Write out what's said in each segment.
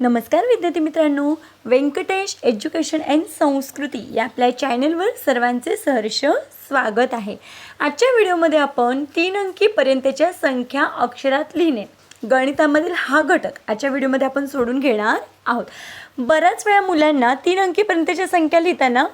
नमस्कार विद्यार्थी मित्रांनो. व्यंकटेश एज्युकेशन अँड संस्कृती या आपल्या चॅनलवर सर्वांचे सहर्ष स्वागत आहे. आजच्या व्हिडिओमध्ये आपण तीन अंकीपर्यंतच्या संख्या अक्षरात लिहिणे. गणितामधील हा घटक आजच्या व्हिडिओमध्ये आपण सोडून घेणार आहोत. बऱ्याच वेळा मुलांना तीन अंकीपर्यंतच्या संख्या लिहिताना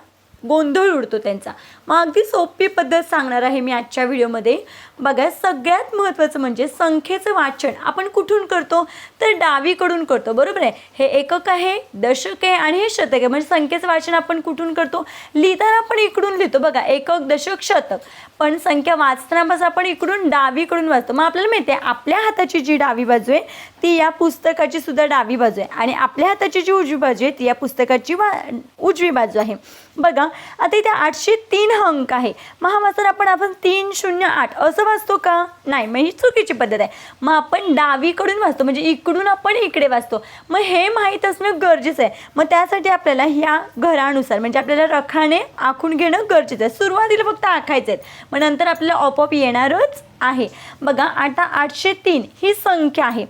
गोंधळ उडतो त्यांचा. मग अगदी सोपी पद्धत सांगणार आहे मी आजच्या व्हिडिओमध्ये. बघा सगळ्यात महत्त्वाचं म्हणजे संख्येचं वाचन. आपण कुठून करतो? तर डावीकडून करतो बरोबर आहे? हे एकक आहे दशक आहे आणि हे शतक आहे. म्हणजे संख्येचं वाचन आपण कुठून करतो? लिहिताना आपण इकडून लिहितो. बघा एकक दशक शतक. पण संख्या वाचताना बस आपण इकडून डावीकडून वाचतो. मग आपल्याला माहिती आहे आपल्या हाताची जी डावी बाजू आहे ती या पुस्तकाची सुद्धा डावी बाजू आहे. आणि आपल्या हाताची जी उजवी बाजू आहे ती या पुस्तकाची वा उजवी बाजू आहे. बघा आता इथे आठशे तीन हा अंक आहे. मग हा आपण आपण तीन शून्य आठ असं वाचतो का? नाही मग ही चुकीची पद्धत आहे. मग आपण डावीकडून वाचतो म्हणजे इकडून आपण इकडे वाचतो. मग हे माहीत असणं गरजेचं आहे. मग त्यासाठी आपल्याला ह्या घरानुसार म्हणजे आपल्याला रखाने आखून घेणं गरजेचं आहे. सुरुवातीला फक्त आखायचं आहे मग नंतर आपल्याला ऑपऑप येणारच आहे. बघा आता आठशे तीन ही संख्या आहे.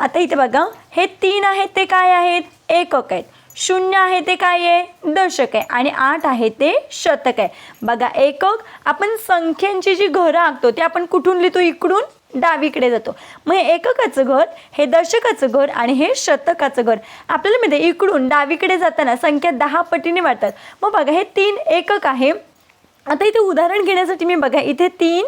आता इथे बघा हे तीन आहेत ते काय आहेत? एकक आहेत. शून्य आहे ते काय आहे? दशक आहे. आणि आठ आहे ते शतक आहे. बघा एकक आपण संख्यांची जी घरं आखतो ते आपण कुठून लिहितो? इकडून डावीकडे जातो. मग हे एककाचं घर हे दशकाचं घर आणि हे शतकाचं घर. आपल्याला माहिती आहे, इकडून डावीकडे जाताना संख्या दहा पटीने वाढतात. मग बघा हे तीन एकक आहे. आता इथे उदाहरण घेण्यासाठी मी बघा इथे तीन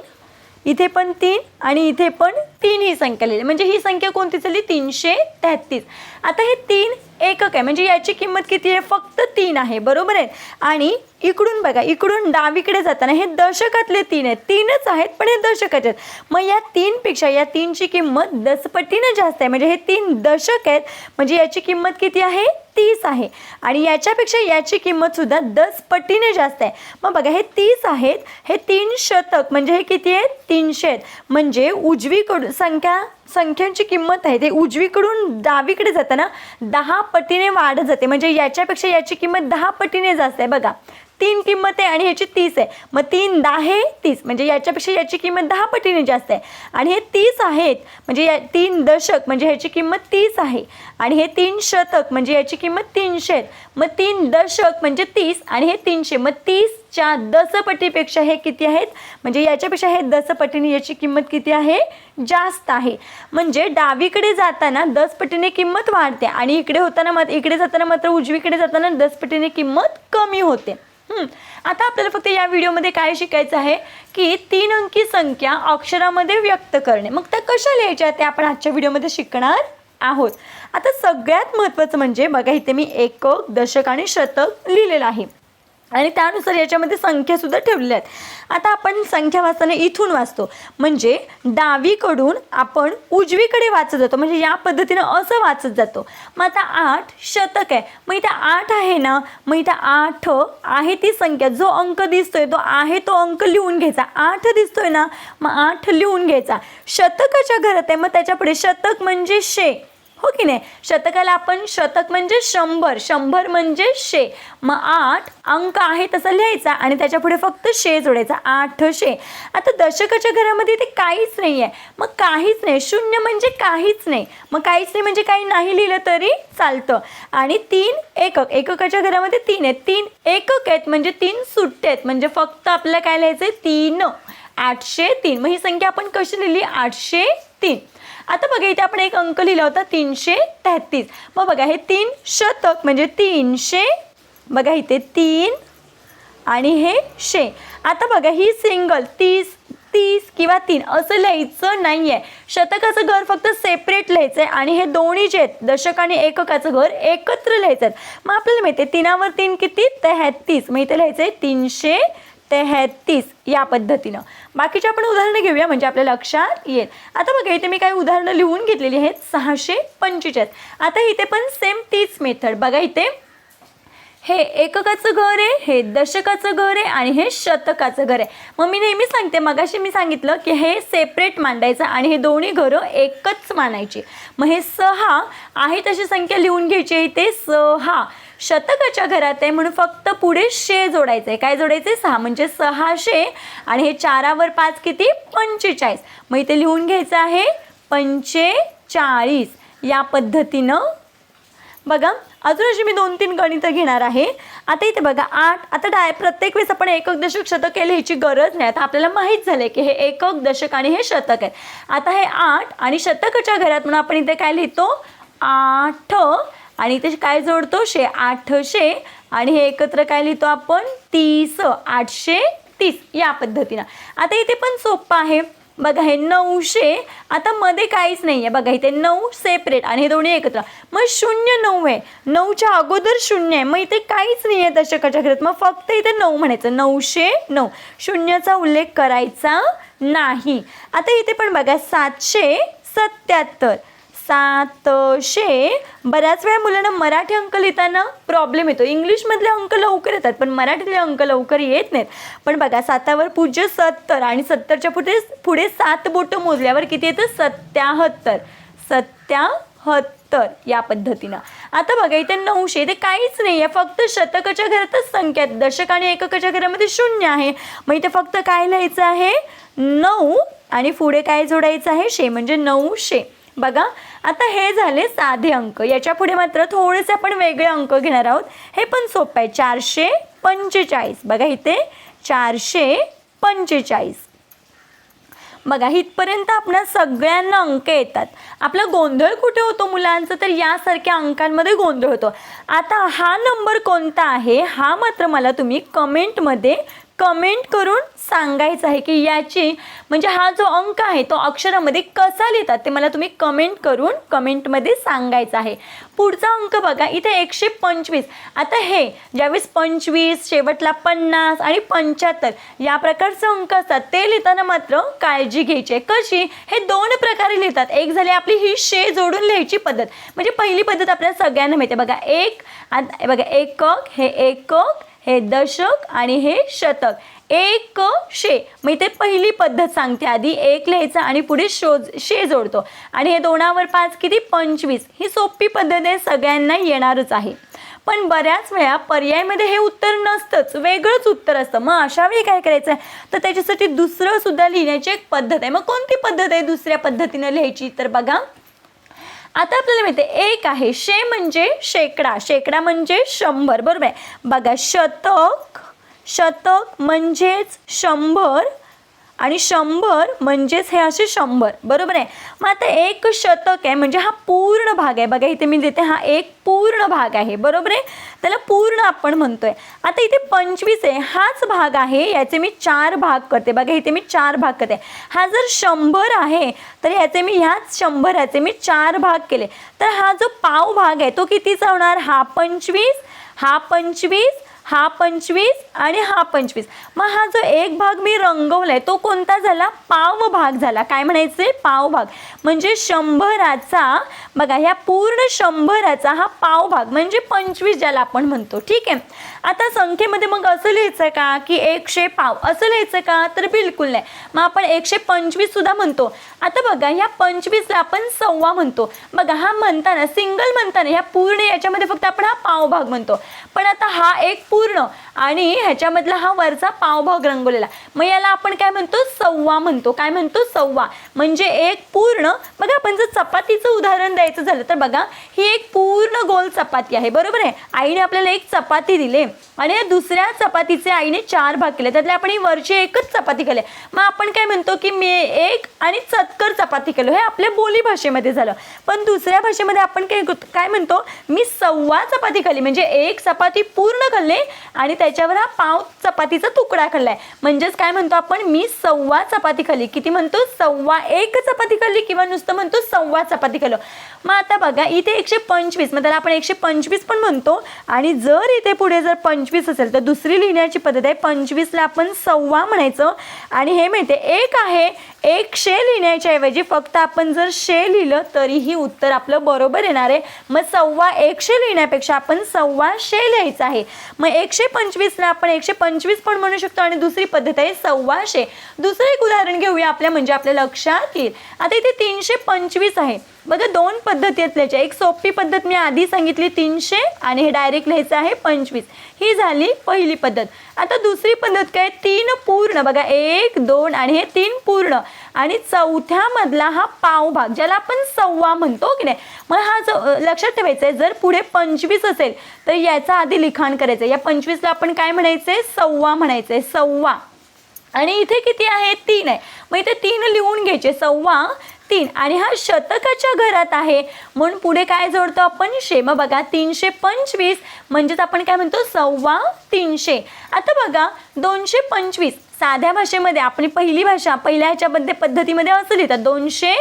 इथे पण तीन आणि इथे पण तीन ही संख्या लिहिली. म्हणजे ही संख्या कोणती झाली तीनशे तेहतीस. आता हे तीन एकक आहे. म्हणजे याची किंमत किती आहे? फक्त तीन आहे. बरोबर आहे? आणि इकडून बघा इकडून डावीकडे जाताना हे दशकातले तीन आहेत. तीनच आहेत पण हे दशकाचे आहेत. मग या तीनपेक्षा या तीनची किंमत दसपटीनं जास्त आहे. म्हणजे हे तीन दशक आहेत. म्हणजे याची किंमत किती आहे? तीस आहे. आणि याच्यापेक्षा याची किंमत सुद्धा दस पटीने जास्त आहे. मग बघा हे तीस आहेत हे तीन शतक म्हणजे हे किती आहेत? तीनशे आहेत. म्हणजे उजवीकडून संख्या संख्यांची किंमत आहे ते उजवीकडून डावीकडे जाताना दहा पटीने वाढत जाते. म्हणजे याच्यापेक्षा याची किंमत दहा पटीने जास्त आहे. बघा तीन किंमत आहे आणि ह्याची तीस आहे. मग तीन दहा तीस म्हणजे याच्यापेक्षा याची किंमत दहा पटीने जास्त आहे. आणि हे तीस आहेत म्हणजे या तीन दशक म्हणजे ह्याची किंमत तीस आहे. आणि हे तीन शतक म्हणजे याची किंमत तीनशे आहेत. मग तीन दशक म्हणजे तीस आणि हे तीनशे मग तीसच्या दसपटीपेक्षा हे किती आहेत? म्हणजे याच्यापेक्षा हे दसपटीने याची किंमत किती आहे? जास्त आहे. म्हणजे डावीकडे जाताना दसपटीने किंमत वाढते आणि इकडे होताना मात्र इकडे जाताना मात्र उजवीकडे जाताना दसपटीने किंमत कमी होते. आता आपल्याला फक्त या व्हिडिओमध्ये काय शिकायचं आहे की तीन अंकी संख्या अक्षरामध्ये व्यक्त करणे. मग त्या कशा लिहायच्या ते आपण आजच्या व्हिडिओमध्ये शिकणार आहोत. आता सगळ्यात महत्त्वाचं म्हणजे बघा इथे मी एकक दशक आणि शतक लिहिलेलं आहे. आणि त्यानुसार याच्यामध्ये संख्यासुद्धा ठेवलेल्या आहेत. आता आपण संख्या वाचताना इथून वाचतो. म्हणजे डावीकडून आपण उजवीकडे वाचत जातो. म्हणजे या पद्धतीनं असं वाचत जातो. मग आता आठ शतक आहे. मग इथं आठ आहे ना? मग इथं आठ आहे ती संख्या. जो अंक दिसतोय तो आहे तो अंक लिहून घ्यायचा. आठ दिसतोय ना? मग आठ लिहून घ्यायचा. शतकाच्या घरात आहे. मग त्याच्यापुढे शतक म्हणजे शे. हो की नाही? शतकाला आपण शतक म्हणजे शंभर शंभर म्हणजे शे. मग आठ अंक आहे तसा लिहायचा आणि त्याच्या पुढे फक्त शे जोडायचा आठशे आता दशकाच्या घरामध्ये ते काहीच नाही आहे मग काहीच नाही. शून्य म्हणजे काहीच नाही. मग काहीच नाही म्हणजे काही नाही लिहिलं तरी चालतं. आणि तीन एकक. एककाच्या घरामध्ये तीन आहेत. तीन एकक आहेत म्हणजे तीन सुट्टे आहेत. म्हणजे फक्त आपल्याला काय लिहायचं आहे तीन. आठशे तीन. मग ही संख्या आपण कशी लिहिली? आठशे तीन. आता बघा इथे आपण एक अंक लिहिला होता तीनशे तेहतीस. मग बघा हे तीन शतक म्हणजे तीनशे बघा इथे तीन आणि हे शे. आता बघा ही सिंगल तीस तीस किंवा तीन असं लिहायचं नाही आहे शतकाचं घर फक्त सेपरेट लिहायचं आहे आणि हे दोन्ही जे आहेत दशक आणि एककाचं घर एकत्र लिहायचं आहे मग आपल्याला माहिती आहे तीनावर तीन किती? तेहतीस. मग इथे लिहायचं आहे तीनशे तेहतीस या पद्धतीनं. बाकीचे आपण उदाहरणं घेऊया म्हणजे आपल्या लक्षात येईल. आता बघा इथे मी काही उदाहरणं लिहून घेतलेली आहेत सहाशे पंचेचाळीस आता इथे पण सेम तीच मेथड बघा इथे. हे एककाचं घर आहे हे दशकाचं घर आहे आणि हे शतकाचं घर आहे. मग मी नेहमी सांगते मगाशी मी सांगितलं की हे सेपरेट मांडायचं आणि हे दोन्ही घरं एकच मानायची. मग हे सहा आहे तशी संख्या लिहून घ्यायची आहे इथे सहा. शतकाच्या घरात आहे म्हणून फक्त पुढे शे जोडायचं आहे. काय जोडायचं? आहे सहा म्हणजे सहाशे आणि हे चारावर पाच किती? पंचेचाळीस. मग इथे लिहून घ्यायचं आहे पंचेचाळीस. या पद्धतीनं. बघा अजून अशी मी दोन तीन गणितं घेणार आहे. आता इथे बघा आठ. आता डाय प्रत्येक वेळेस आपण एकक दशक शतक हे ह्याची गरज नाही. आता आपल्याला माहीत झालं की हे एकक दशक आणि हे शतक आहे. आता हे आठ आणि शतकच्या घरात म्हणून आपण इथे काय लिहितो? आठ. आणि इथे काय जोडतो? शे आठशे. आणि हे एकत्र काय लिहितो आपण? तीस आठशे तीस या पद्धतीनं. आता इथे पण सोपं आहे. बघा हे नऊशे. आता मध्ये काहीच नाही आहे बघा इथे नऊ सेपरेट आणि हे दोन्ही एकत्र. मग शून्य नऊ आहे. नऊच्या अगोदर शून्य आहे. मग इथे काहीच नाही आहे दशकाच्या घरात मग फक्त इथे नऊ म्हणायचं. नऊशे नऊ. शून्याचा उल्लेख करायचा नाही. आता इथे पण बघा सातशे सत्याहत्तर. सातशे. बऱ्याच वेळा मुलांना मराठी अंक लिहिताना प्रॉब्लेम येतो. इंग्लिशमधले अंक लवकर येतात पण मराठीतले अंक लवकर येत नाहीत. पण बघा सातावर पूज्य सत्तर आणि सत्तरच्या पुढे पुढे सात बोटं मोजल्यावर किती येतं? सत्याहत्तर. सत्याहत्तर या पद्धतीनं. आता बघा इथे नऊशे. ते काहीच नाही आहे. फक्त शतकाच्या घरातच संख्या आहेत. दशक आणि एककाच्या घरामध्ये शून्य आहे. मग इथे फक्त काय लिहायचं आहे? नऊ आणि पुढे काय जोडायचं आहे? शे. म्हणजे नऊशे. बघा आता हे झाले साधे अंक. याच्यापुढे मात्र थोडेसे आपण वेगळे अंक घेणार आहोत. हे पण सोपं आहे. चारशे पंचेचाळीस. बघा इथे चारशे पंचेचाळीस. बघा इथपर्यंत आपल्या सगळ्यांना अंक येतात. आपला गोंधळ कुठे होतो मुलांचा? तर यासारख्या अंकांमध्ये गोंधळ होतो. आता हा नंबर कोणता आहे? हा मात्र मला तुम्ही कमेंटमध्ये कमेंट करून सांगायचं आहे की याची म्हणजे हा जो अंक आहे तो अक्षरामध्ये कसा लिहितात ते मला तुम्ही कमेंट करून कमेंटमध्ये सांगायचं आहे. पुढचा अंक बघा इथे एकशे पंचवीस. आता हे ज्यावेळेस पंचवीस शेवटला पन्नास आणि पंच्याहत्तर या प्रकारचे अंक असतात ते लिहिताना मात्र काळजी घ्यायची आहे. कशी? हे दोन प्रकारे लिहितात. एक झाली आपली ही शे जोडून लिहायची पद्धत. म्हणजे पहिली पद्धत आपल्याला सगळ्यांना माहिती आहे. बघा एक बघा एकक हे एकक हे दशक आणि हे शतक. एक शे. मग इथे पहिली पद्धत सांगते आधी. एक लिहायचं आणि पुढे शो शे जोडतो. आणि हे दोनावर पाच किती? पंचवीस. ही सोपी पद्धत आहे सगळ्यांना येणारच आहे. पण बऱ्याच वेळा पर्यायमध्ये हे उत्तर नसतंच. वेगळंच उत्तर असतं. मग अशा वेळी काय करायचं आहे तर त्याच्यासाठी दुसरं सुद्धा लिहिण्याची एक पद्धत आहे. मग कोणती पद्धत आहे दुसऱ्या पद्धतीनं लिहायची? तर बघा. आता आपल्याला माहिती आहे एक आहे शे म्हणजे शेकडा. शेकडा म्हणजे शंभर बरोबर? आहे बघा शतक शतक म्हणजेच शंभर आणि शंभर म्हणजेच हे असे शंभर बरोबर आहे? मग आता एक शतक आहे म्हणजे हा पूर्ण भाग आहे. बघा इथे मी देते हा एक पूर्ण भाग आहे बरोबर आहे? त्याला पूर्ण आपण म्हणतोय. आता इथे पंचवीस आहे हाच भाग आहे याचे मी चार भाग करते. बघा इथे मी चार भाग करते. हा जर शंभर आहे तर याचे मी ह्याच शंभराचे मी चार भाग केले. तर हा जो पाव भाग आहे तो कितीचा होणार? हा पंचवीस हा पंचवीस हा पंचवीस आणि हा पंचवीस. मग हा जो एक भाग मी रंगवलाय तो कोणता झाला? पाव भाग झाला. काय म्हणायचे पाव भाग म्हणजे शंभराचा बघा ह्या पूर्ण शंभराचा हा पाव भाग म्हणजे पंचवीस ज्याला आपण म्हणतो ठीक आहे? आता संख्येमध्ये मग असं लिहायचं का की एकशे पाव? असं लिहायचं का? तर बिलकुल नाही. मग आपण एकशे पंचवीस सुद्धा म्हणतो. आता बघा ह्या पंचवीसला आपण सव्वा म्हणतो. बघा हा म्हणताना सिंगल म्हणताना ह्या पूर्ण याच्यामध्ये फक्त आपण हा पाव भाग म्हणतो. पण आता हा एक पूर्ण. आणि ह्याच्यामधला हा वरचा पावभाग रंगवलेला मग याला आपण काय म्हणतो? सव्वा म्हणतो. काय म्हणतो? सव्वा. म्हणजे एक पूर्ण बघा आपण जर चपातीचं उदाहरण द्यायचं झालं तर बघा ही एक पूर्ण गोल चपाती आहे. बरोबर आहे? आईने आपल्याला एक चपाती दिली आणि या दुसऱ्या चपातीचे आईने चार भाग केले. त्यातले आपण ही वरची एकच चपाती केली. मग आपण काय म्हणतो की मी एक आणि चतकर चपाती केलो. हे आपल्या बोली भाषेमध्ये झालं. पण दुसऱ्या भाषेमध्ये आपण काय काय म्हणतो? मी सव्वा चपाती खाल्ली. म्हणजे एक चपाती पूर्ण खाल्ली आणि त्याच्यावर हा पाव चपातीचा तुकडा खाल्लाय. म्हणजेच काय म्हणतो आपण? मी सव्वा चपाती खाल्ली. किती म्हणतो? सव्वा एक चपाती खाल्ली किंवा नुसतं म्हणतो सव्वा चपाती खाल्लो. मग आता बघा इथे एकशे पंचवीस मग त्याला आपण एकशे पंचवीस पण म्हणतो. आणि जर इथे पुढे जर पंचवीस असेल तर दुसरी लिहिण्याची पद्धत आहे पंचवीसला आपण सव्वा म्हणायचं. आणि हे माहिती एक आहे एकशे लिहिण्याच्या ऐवजी फक्त आपण जर शे लिहिलं तरीही उत्तर आपलं बरोबर येणार आहे. मग सव्वा एकशे लिहिण्यापेक्षा आपण सव्वा शे लिहायचं आहे. मग एकशे पंचवीसला आपण एकशे पंचवीस पण म्हणू शकतो आणि दुसरी पद्धत आहे सव्वाशे दुसरं एक उदाहरण घेऊया आपल्या म्हणजे आपल्या लक्षात येईल. आता इथे तीनशे पंचवीस आहे. बघा दोन पद्धती आहेत त्याच्या. एक सोपी पद्धत मी आधी सांगितली तीनशे आणि हे डायरेक्ट लिहायचं आहे पंचवीस. ही झाली पहिली पद्धत. आता दुसरी पद्धत काय? तीन पूर्ण. बघा एक दोन आणि हे तीन पूर्ण. आणि चौथ्यामधला हा पाव भाग ज्याला आपण सव्वा म्हणतो की नाही? मग हा जो लक्षात ठेवायचा आहे जर पुढे पंचवीस असेल तर याचा आधी लिखाण करायचं या पंचवीसला आपण काय म्हणायचंय? सव्वा म्हणायचंय. सव्वा. आणि इथे किती आहे? तीन आहे. मग इथे तीन लिहून घ्यायचे. सव्वा तीन. आणि हा शतकाच्या घरात आहे. म्हणून पुढे काय जोडतो आपण? शे मग बघा तीनशे पंचवीस. म्हणजेच आपण काय म्हणतो? सव्वा तीनशे. आता बघा दोनशे पंचवीस. साध्या भाषेमध्ये आपली पहिली भाषा पहिल्या ह्याच्यामध्ये पद्धतीमध्ये असं लिहितात दोनशे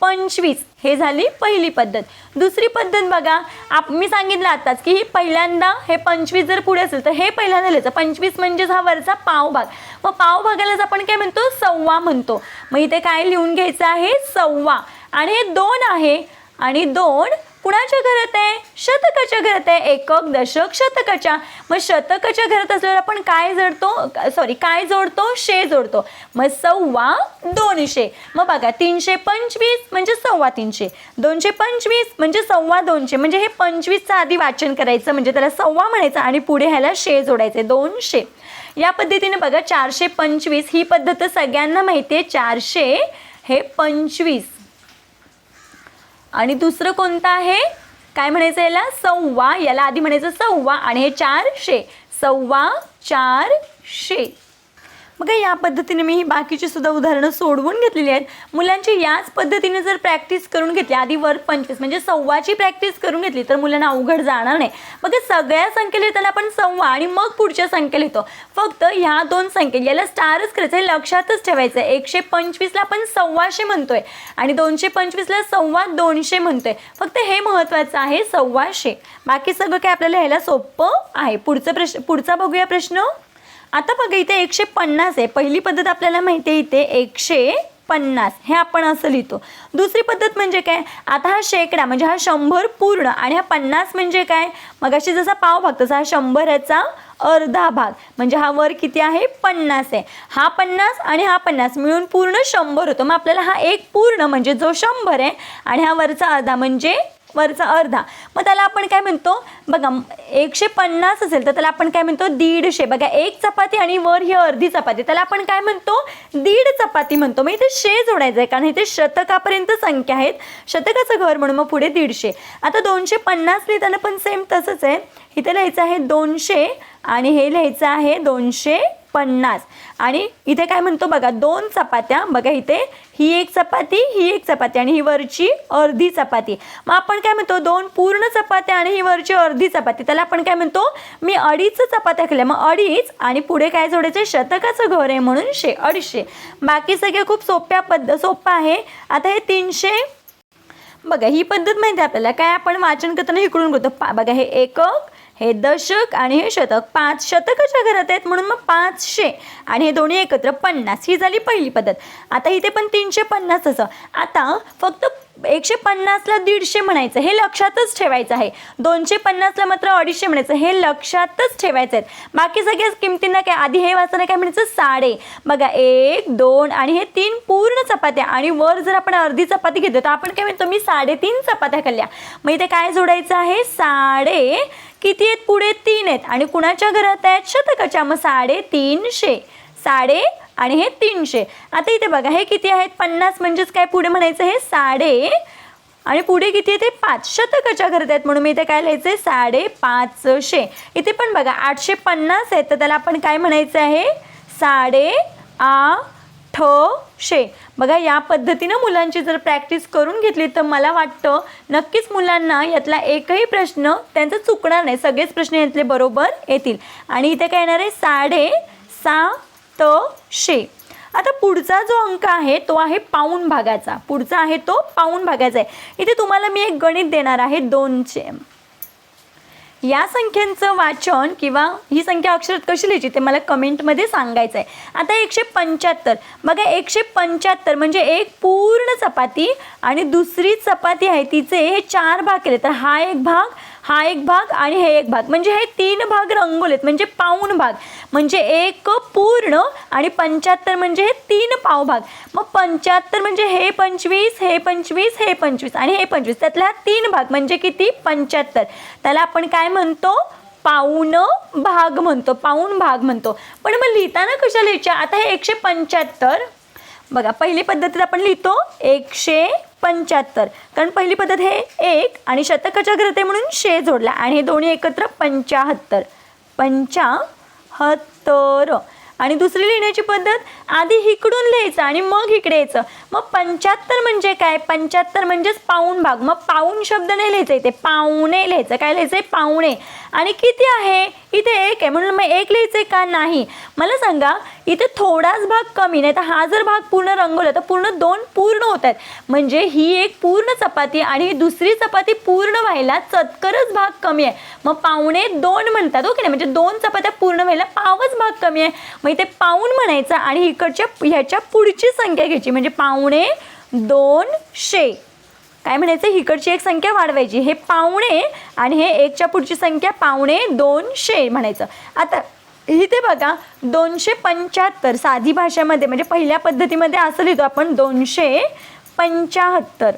पंचवीस. हे झाली पहिली पद्धत. दुसरी पद्धत बघा आप मी सांगितलं आताच की ही पहिल्यांदा हे पंचवीस जर पुढे असेल तर हे पहिल्यांदा लिहायचं. पंचवीस म्हणजेच हा वरचा पावभाग मग पावभागालाच आपण काय म्हणतो? सव्वा म्हणतो. मग इथे काय लिहून घ्यायचं आहे? सव्वा. आणि हे दोन आहे. आणि दोन कुणाच्या घरात आहे? शतकाच्या घरात आहे. एकक दशक शतकाच्या. मग शतकाच्या घरात असल्यावर आपण काय जोडतो? सॉरी काय जोडतो? शे जोडतो. मग सव्वा दोनशे. मग बघा तीनशे पंचवीस म्हणजे सव्वा तीनशे. दोनशे पंचवीस म्हणजे सव्वा दोनशे. म्हणजे हे पंचवीसचं आधी वाचन करायचं. म्हणजे त्याला सव्वा म्हणायचं आणि पुढे ह्याला शे जोडायचे. दोनशे. या पद्धतीने बघा चारशे पंचवीस. ही पद्धत सगळ्यांना माहिती आहे. चारशे हे पंचवीस. आणि दुसरं कोणतं आहे? काय म्हणायचं याला? सव्वा. याला आधी म्हणायचं सव्वा आणि हे चारशे सव्वा चारशे मग या पद्धतीने मी ही बाकीची सुद्धा उदाहरणं सोडवून घेतलेली आहेत. मुलांची याच पद्धतीने जर प्रॅक्टिस करून घेतली आधी वर पंचवीस म्हणजे सव्वाची प्रॅक्टिस करून घेतली तर मुलांना अवघड जाणार नाही. मग सगळ्या संख्या लिहिताना आपण सव्वा आणि मग पुढच्या संख्या लिहितो फक्त ह्या दोन संख्या याला स्टारच करायचं हे लक्षातच ठेवायचं आहे एकशे पंचवीसला आपण सव्वाशे म्हणतोय आणि दोनशे पंचवीसला सव्वा दोनशे म्हणतोय. फक्त हे महत्त्वाचं आहे सव्वाशे. बाकी सगळं काय आपल्याला ह्याला सोपं आहे. पुढचं प्रश्न पुढचा बघूया प्रश्न. आता बघा इथे एकशे पन्नास आहे. पहिली पद्धत आपल्याला माहिती आहे इथे एकशे पन्नास. हे आपण असं लिहितो. दुसरी पद्धत म्हणजे काय? आता हा शेकडा म्हणजे हा शंभर पूर्ण आणि हा पन्नास म्हणजे काय? मग अशी जसा पाव भाग तसा हा शंभराचा अर्धा भाग. म्हणजे हा वर किती आहे? पन्नास आहे. हा पन्नास आणि हा पन्नास मिळून पूर्ण शंभर होतो. मग आपल्याला हा एक पूर्ण म्हणजे जो शंभर आहे आणि हा वरचा अर्धा म्हणजे वरचा अर्धा. मग त्याला आपण काय म्हणतो? बघा एकशे पन्नास असेल तर त्याला आपण काय म्हणतो? दीडशे. बघा एक चपाती आणि वर ही अर्धी चपाती. त्याला आपण काय म्हणतो? दीड चपाती म्हणतो. मग इथे शे जोडायचं आहे कारण इथे शतकापर्यंत संख्या आहेत. शतकाचं घर म्हणून मग पुढे दीडशे. आता दोनशे पन्नास लिहिताना पण सेम तसंच आहे. इथे लिहायचं आहे दोनशे आणि हे लिहायचं आहे दोनशे पन्नास. आणि इथे काय म्हणतो बघा दोन चपात्या. बघा इथे ही एक चपाती ही एक चपाती आणि ही वरची अर्धी चपाती. मग आपण काय म्हणतो दोन पूर्ण चपात्या आणि ही वरची अर्धी चपाती. त्याला आपण काय म्हणतो मी अडीच चपात्या केल्या. मग अडीच आणि पुढे काय जोडायचं? शतकाचं घर आहे म्हणून शे अडीचशे. बाकी सगळे खूप सोप्या पद्ध सोपं आहे. आता हे तीनशे. बघा ही पद्धत माहिती आहे आपल्याला. काय आपण वाचन करताना इकडून करतो. पा बघा हे एकक हे दशक आणि हे शतक पाच शतकाच्या घरात आहेत म्हणून मग पाचशे आणि हे दोन्ही एकत्र पन्नास ही झाली पहिली पद्धत. आता इथे पण तीनशे पन्नास असं. आता फक्त एकशे पन्नासला दीडशे म्हणायचं. हे लक्षातच ठेवायचं आहे. दोनशे पन्नासला मात्र अडीचशे म्हणायचं. हे लक्षातच ठेवायचं आहे बाकी सगळ्या किमतींना काय आधी हे वाचताना काय म्हणायचं? साडे. बघा एक दोन आणि हे तीन पूर्ण चपात्या. आणि वर जर आपण अर्धी चपाती घेतो तर आपण काय म्हणतो? मी साडेतीन चपात्या खाल्ल्या. मग इथे काय जोडायचं आहे? साडे. किती आहेत? पुढे तीन आहेत. आणि कुणाच्या घरात आहेत? शतकाच्या. मग साडेतीनशे. साडे आणि हे तीनशे. आता इथे बघा हे किती आहेत? पन्नास म्हणजेच काय पुढे म्हणायचं? हे साडे आणि पुढे किती आहे ते पाच. शतकाच्या घरात आहेत म्हणून मी इथे काय लिहायचं आहे साडे पाचशे. इथे पण बघा आठशे पन्नास आहेत. तर त्याला आपण काय म्हणायचं आहे? साडे आठशे. बघा या पद्धतीनं मुलांची जर प्रॅक्टिस करून घेतली तर मला वाटतं नक्कीच मुलांना यातला एकही प्रश्न त्यांचा चुकणार नाही. सगळेच प्रश्न यातले बरोबर येतील. आणि इथे काय येणार आहे? साडे त शे आता पुढचा जो अंक आहे तो आहे पाऊण भागाचा. पुढचा आहे तो पाऊण भागाचा आहे. इथे तुम्हाला मी एक गणित देणार आहे दोनशे या संख्यांचं वाचन किंवा ही संख्या अक्षरात कशी लिहायची ते मला कमेंटमध्ये सांगायचं आहे आता एकशे पंच्याहत्तर. बघा एकशे पंच्याहत्तर म्हणजे एक पूर्ण चपाती आणि दुसरी चपाती आहे तिचे हे चार भाग केले. तर हा एक भाग हा एक भाग आणि हे एक भाग. म्हणजे हे तीन भाग रंगवलेत म्हणजे पाऊण भाग. म्हणजे एक पूर्ण आणि पंच्याहत्तर म्हणजे हे तीन पाव भाग. मग पंच्याहत्तर म्हणजे हे पंचवीस हे पंचवीस हे पंचवीस आणि हे पंचवीस. त्यातला हा तीन भाग म्हणजे किती? पंच्याहत्तर. त्याला आपण काय म्हणतो? पाऊण भाग म्हणतो. पाऊण भाग म्हणतो. पण मग लिहिताना कशा लिहायच्या? आता हे एकशे पंच्याहत्तर. बघा पहिली पद्धतीत आपण लिहितो. एकशे पंच्याहत्तर. कारण पहिली पद्धत हे एक आणि शतकाच्या घरात म्हणून शे जोडला आणि हे दोन्ही एकत्र पंचाहत्तर. पंचाहत्तर. आणि दुसरी लिहिण्याची पद्धत आधी इकडून लिहायचं आणि मग इकडे यायचं. मग पंच्याहत्तर म्हणजे काय? पंच्याहत्तर म्हणजेच पाऊण भाग. मग पाऊण शब्द नाही लिहायचं इथे. पाहुणे लिहायचं. काय लिहायचं आहे पाहुणे आणि किती आहे? इथे एक आहे म्हणून मग एक लिहायचं आहे का नाही? मला सांगा इथे थोडाच भाग कमी नाही तर हा जर भाग पूर्ण रंगवला तर पूर्ण दोन पूर्ण होत आहेत म्हणजे ही एक पूर्ण चपाती आणि ही दुसरी चपाती पूर्ण व्हायला चतकरच भाग कमी आहे. मग पावणे दोन म्हणतात ओके नाही म्हणजे दोन चपात्या पूर्ण व्हायला पावच भाग कमी आहे. मग इथे पाऊण म्हणायचं आणि इकडच्या ह्याच्या पुढची संख्या घ्यायची. म्हणजे पावणे दोनशे काय म्हणायचं? इकडची एक संख्या वाढवायची. हे पावणे आणि हे एकच्या पुढची संख्या पावणे दोनशे म्हणायचं. आता इथे बघा दोनशे पंच्याहत्तर साधी भाषेमध्ये म्हणजे पहिल्या पद्धतीमध्ये असं लिहितो आपण दोनशे पंच्याहत्तर.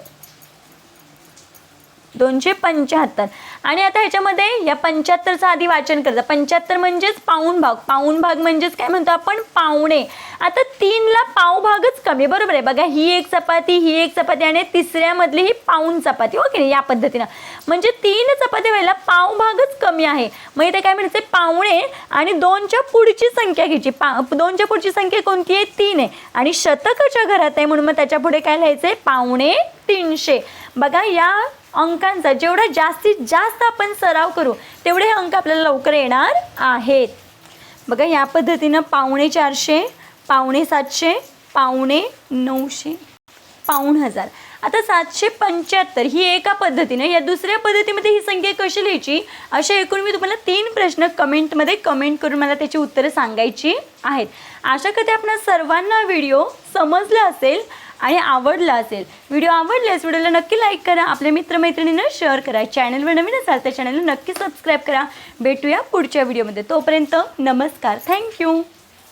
दोनशे पंच्याहत्तर. आणि आता ह्याच्यामध्ये या पंच्याहत्तरचं आधी वाचन करायचं पंच्याहत्तर म्हणजेच पाऊण भाग. पाऊण भाग म्हणजेच काय म्हणतो आपण? पाहुणे आता तीनला पावभागच कमी बरोबर आहे. बघा ही एक चपाती ही एक चपाती आणि तिसऱ्यामधली ही पाऊण चपाती. ओके नाही या पद्धतीनं. म्हणजे तीन चपाती व्हायला पावभागच कमी आहे. मग इथे काय म्हणायचं पावणे आणि दोनच्या पुढची संख्या घ्यायची. पा दोनच्या पुढची संख्या कोणती आहे? तीन आहे. आणि शतकाच्या घरात आहे म्हणून मग त्याच्या पुढे काय लिहायचं आहे पाहुणे तीनशे. बघा या अंकांचा. जेवढा जास्तीत जास्त आपण सराव करू तेवढे हे अंक आपल्याला लवकर येणार आहेत. बघा या पद्धतीनं पावणे चारशे पावणे सातशे पावणे नऊशे पाऊण हजार. आता सातशे पंच्याहत्तर ही एका पद्धतीनं या दुसऱ्या पद्धतीमध्ये ही संख्या कशी लिहायची? अशा एकूण मी तुम्हाला तीन प्रश्न कमेंटमध्ये कमेंट करून मला त्याची उत्तरं सांगायची आहेत. आशा कधी आपण सर्वांना व्हिडिओ समजला असेल. आणि आवडला असेल. व्हिडिओ आवडल्यास व्हिडिओला नक्की लाईक करा. आपल्या मित्रमैत्रिणींना शेअर करा. चॅनलवर नवीन असाल तर चॅनलला नक्की सबस्क्राईब करा. भेटूया पुढच्या व्हिडिओमध्ये तोपर्यंत नमस्कार. थँक्यू